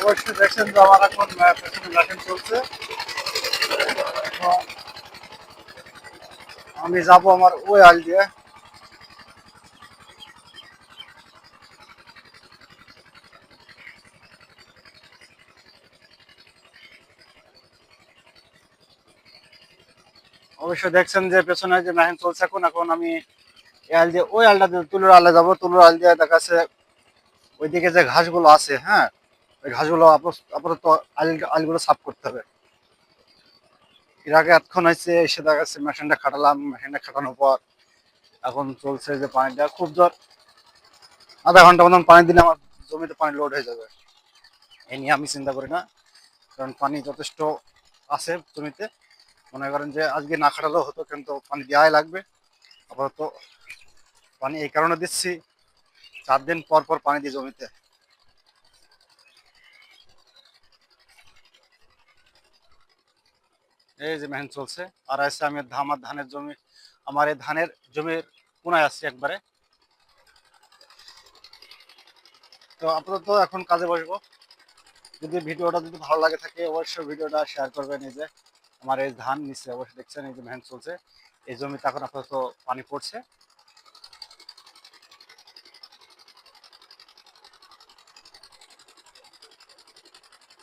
অবশ্যই দেখছেন যে আমার এখন পেছনে মেশিন চলছে। আমি যাব আমার ওই আল দিয়ে। অবশ্যই দেখছেন যে পেছনে যে মেশিন চলছে এখন এখন আমি আল দিয়ে, ওই আলটা তুলোর আলে যাব, তুলোর আল দিয়ে দেখাচ্ছে ওইদিকে যে ঘাসগুলো আছে হ্যাঁ? ঘাসগুলো আপাত- আপাতত আল আলগুলো সাফ করতে হবে। এর আগে এতক্ষণ হয়েছে, এসে দেখা যাচ্ছে মেশিনটা খাটালাম, মেশিনটা খাটানোর পর এখন চলছে যে পানিটা খুব জোর। আধা ঘণ্টা মতন পানি দিলে আমার জমিতে পানি লোড হয়ে যাবে। এই নিয়ে আমি চিন্তা করি না, কারণ পানি যথেষ্ট আছে জমিতে। মনে করেন যে আজকে না খাটালেও হতো, কিন্তু পানি দেওয়াই লাগবে। আপাতত পানি এই কারণে দিচ্ছি, চার দিন পর পর পানি দিই জমিতে। এই যে মেহন চলছে। আর আছে আমি আমার ধানের জমি, আমার এই ধানের জমির কোনায় আসছি একবারে। তো আপাতত এখন কাজে বসবো। যদি ভিডিওটা যদি ভালো লাগে থাকে, অবশ্যই ভিডিওটা শেয়ার করবেন। এই যে আমার এই ধান নিচে অবশ্যই দেখছেন, এই যে মেহন চলছে। এই জমিতে এখন আপাতত পানি পড়ছে।